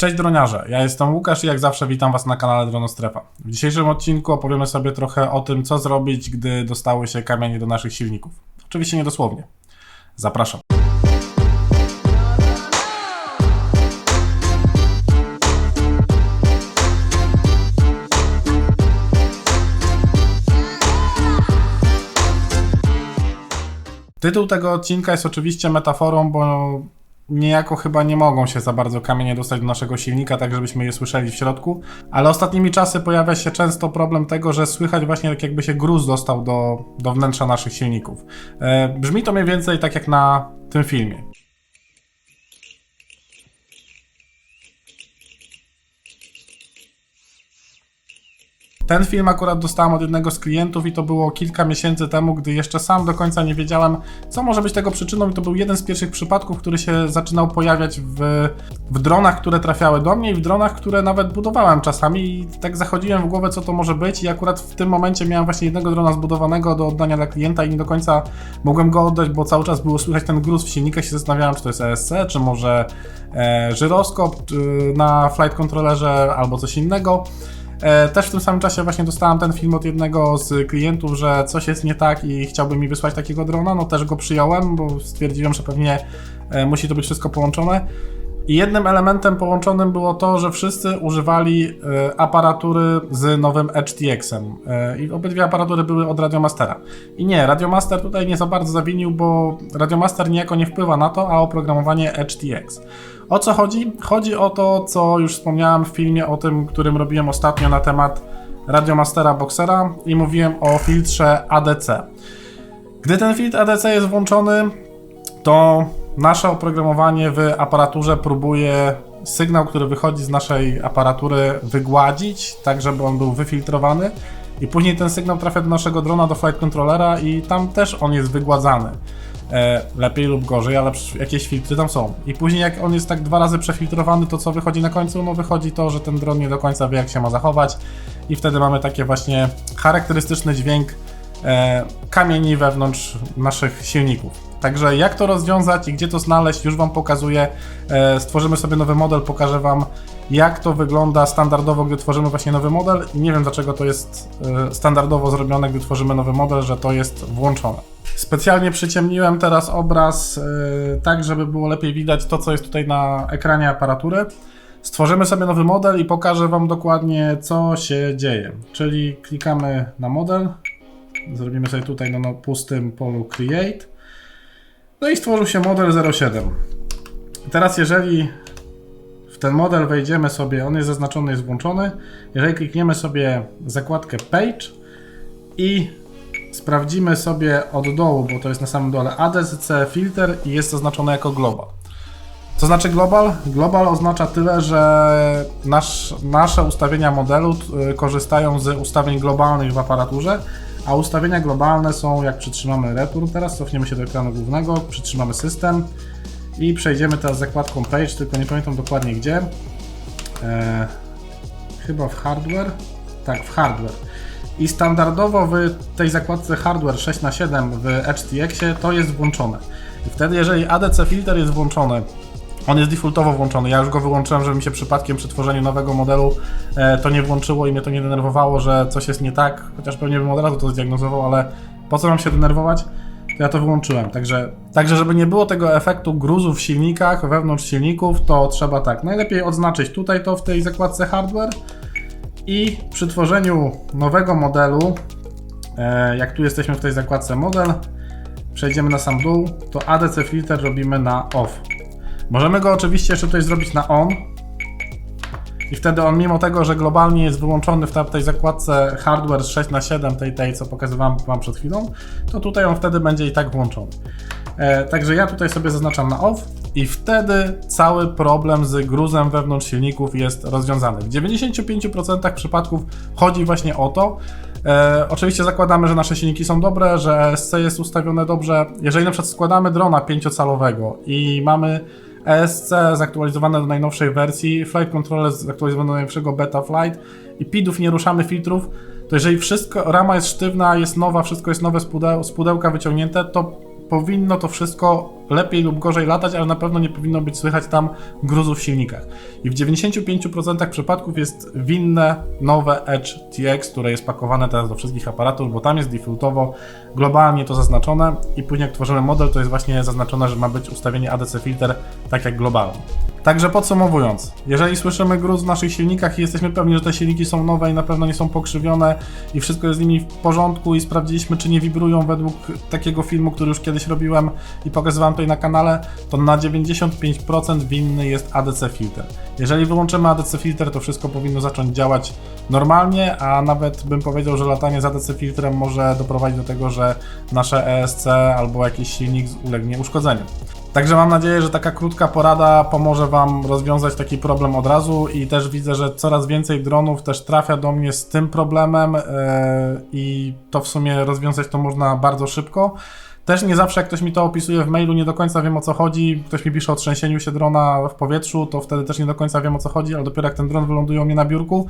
Cześć droniarze, ja jestem Łukasz i jak zawsze witam Was na kanale Dronostrefa. W dzisiejszym odcinku opowiemy sobie trochę o tym, co zrobić, gdy dostały się kamienie do naszych silników. Oczywiście nie dosłownie. Zapraszam. Tytuł tego odcinka jest oczywiście metaforą, bo niejako chyba nie mogą się za bardzo kamienie dostać do naszego silnika, tak żebyśmy je słyszeli w środku, ale ostatnimi czasy pojawia się często problem tego, że słychać właśnie tak jakby się gruz dostał do, do wnętrza naszych silników. E, brzmi to mniej więcej tak jak na tym filmie. Ten film akurat dostałem od jednego z klientów i to było kilka miesięcy temu, gdy jeszcze sam do końca nie wiedziałem, co może być tego przyczyną. I to był jeden z pierwszych przypadków, który się zaczynał pojawiać w, w dronach, które trafiały do mnie i w dronach, które nawet budowałem czasami. I tak zachodziłem w głowę, co to może być. I akurat w tym momencie miałem właśnie jednego drona zbudowanego do oddania dla klienta i nie do końca mogłem go oddać, bo cały czas było słychać ten gruz w silnikach. Się zastanawiałem, czy to jest ESC, czy może e, żyroskop czy na flight controllerze albo coś innego. E, Też w tym samym czasie właśnie dostałem ten film od jednego z klientów, że coś jest nie tak i chciałby mi wysłać takiego drona. No też go przyjąłem, bo stwierdziłem, że pewnie e, musi to być wszystko połączone. I jednym elementem połączonym było to, że wszyscy używali e, aparatury z nowym HTX-em. E, I obydwie aparatury były od Radiomastera. I nie, Radiomaster tutaj nie za bardzo zawinił, bo Radiomaster niejako nie wpływa na to, a oprogramowanie HTX. O co chodzi? Chodzi o to, co już wspomniałem w filmie o tym, którym robiłem ostatnio na temat Radiomastera Boxera i mówiłem o filtrze ADC. Gdy ten filtr ADC jest włączony, to nasze oprogramowanie w aparaturze próbuje sygnał, który wychodzi z naszej aparatury wygładzić, tak żeby on był wyfiltrowany i później ten sygnał trafia do naszego drona, do flight controllera i tam też on jest wygładzany. E, lepiej lub gorzej, ale jakieś filtry tam są. I później jak on jest tak dwa razy przefiltrowany, to co wychodzi na końcu? No wychodzi to, że ten dron nie do końca wie jak się ma zachować i wtedy mamy takie właśnie charakterystyczny dźwięk e, kamieni wewnątrz naszych silników. Także jak to rozwiązać i gdzie to znaleźć, już Wam pokazuję. E, stworzymy sobie nowy model, pokażę Wam jak to wygląda standardowo, gdy tworzymy właśnie nowy model. Nie wiem dlaczego to jest e, standardowo zrobione, gdy tworzymy nowy model, że to jest włączone. Specjalnie przyciemniłem teraz obraz e, tak, żeby było lepiej widać to, co jest tutaj na ekranie aparatury. Stworzymy sobie nowy model i pokażę Wam dokładnie, co się dzieje. Czyli klikamy na model, zrobimy sobie tutaj na no, pustym polu Create. No i stworzył się model 07. Teraz jeżeli w ten model wejdziemy sobie, on jest zaznaczony, jest włączony. Jeżeli klikniemy sobie zakładkę Page i sprawdzimy sobie od dołu, bo to jest na samym dole ADC filter i jest zaznaczone jako global. Co znaczy global? Global oznacza tyle, że nasz, nasze ustawienia modelu y, korzystają z ustawień globalnych w aparaturze, a ustawienia globalne są jak przytrzymamy return teraz, cofniemy się do ekranu głównego, przytrzymamy system i przejdziemy teraz zakładką page, tylko nie pamiętam dokładnie gdzie. E, chyba w hardware. Tak, w hardware. I standardowo w tej zakładce hardware 6x7 w HTX-ie to jest włączone. I wtedy jeżeli ADC filter jest włączony, on jest defaultowo włączony. Ja już go wyłączyłem, żeby mi się przypadkiem przy tworzeniu nowego modelu e, to nie włączyło i mnie to nie denerwowało, że coś jest nie tak, chociaż pewnie bym od razu to zdiagnozował, ale po co mam się denerwować? To ja to wyłączyłem. Także, także żeby nie było tego efektu gruzu w silnikach, wewnątrz silników, to trzeba tak, najlepiej odznaczyć tutaj to w tej zakładce hardware i przy tworzeniu nowego modelu, e, jak tu jesteśmy w tej zakładce model, przejdziemy na sam dół, to ADC filter robimy na off. Możemy go oczywiście jeszcze tutaj zrobić na on. I wtedy on, mimo tego, że globalnie jest wyłączony w tej zakładce hardware 6x7, tej, tej co pokazywałem Wam przed chwilą, to tutaj on wtedy będzie i tak włączony. E, także ja tutaj sobie zaznaczam na off i wtedy cały problem z gruzem wewnątrz silników jest rozwiązany. W 95% przypadków chodzi właśnie o to. E, oczywiście zakładamy, że nasze silniki są dobre, że ESC jest ustawione dobrze. Jeżeli na przykład składamy drona 5-calowego i mamy ESC zaktualizowane do najnowszej wersji, Flight Controller zaktualizowane do najnowszego Beta Flight i PIDów nie ruszamy filtrów, to jeżeli wszystko, rama jest sztywna, jest nowa, wszystko jest nowe z pudełka wyciągnięte, to powinno to wszystko lepiej lub gorzej latać, ale na pewno nie powinno być słychać tam gruzu w silnikach. I w 95% przypadków jest winne nowe Edge TX, które jest pakowane teraz do wszystkich aparatów, bo tam jest defaultowo globalnie to zaznaczone i później jak tworzymy model, to jest właśnie zaznaczone, że ma być ustawienie ADC filter tak jak globalnie. Także podsumowując, jeżeli słyszymy gruz w naszych silnikach i jesteśmy pewni, że te silniki są nowe i na pewno nie są pokrzywione i wszystko jest z nimi w porządku i sprawdziliśmy, czy nie wibrują według takiego filmu, który już kiedyś robiłem i pokazywałem tutaj na kanale, to na 95% winny jest ADC filter. Jeżeli wyłączymy ADC filter, to wszystko powinno zacząć działać normalnie, a nawet bym powiedział, że latanie z ADC filtrem może doprowadzić do tego, że nasze ESC albo jakiś silnik ulegnie uszkodzeniu. Także mam nadzieję, że taka krótka porada pomoże Wam rozwiązać taki problem od razu i też widzę, że coraz więcej dronów też trafia do mnie z tym problemem yy, i to w sumie rozwiązać to można bardzo szybko. Też nie zawsze jak ktoś mi to opisuje w mailu, nie do końca wiem o co chodzi. Ktoś mi pisze o trzęsieniu się drona w powietrzu, to wtedy też nie do końca wiem o co chodzi, ale dopiero jak ten dron wyląduje mnie na biurku,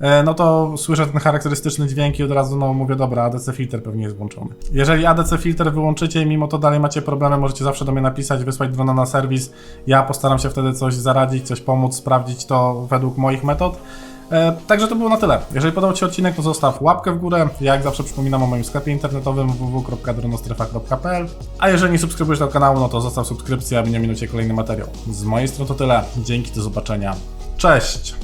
e, no to słyszę ten charakterystyczny dźwięk i od razu no mówię, dobra, ADC filter pewnie jest włączony. Jeżeli ADC filter wyłączycie i mimo to dalej macie problemy, możecie zawsze do mnie napisać, wysłać drona na serwis. Ja postaram się wtedy coś zaradzić, coś pomóc, sprawdzić to według moich metod. E, Także to było na tyle. Jeżeli podobał Ci się odcinek, to zostaw łapkę w górę. Ja jak zawsze przypominam o moim sklepie internetowym www.dronostrefa.pl A jeżeli nie subskrybujesz tego kanału, no to zostaw subskrypcję, aby nie minąć Cię kolejny materiał. Z mojej strony to tyle. Dzięki, do zobaczenia. Cześć!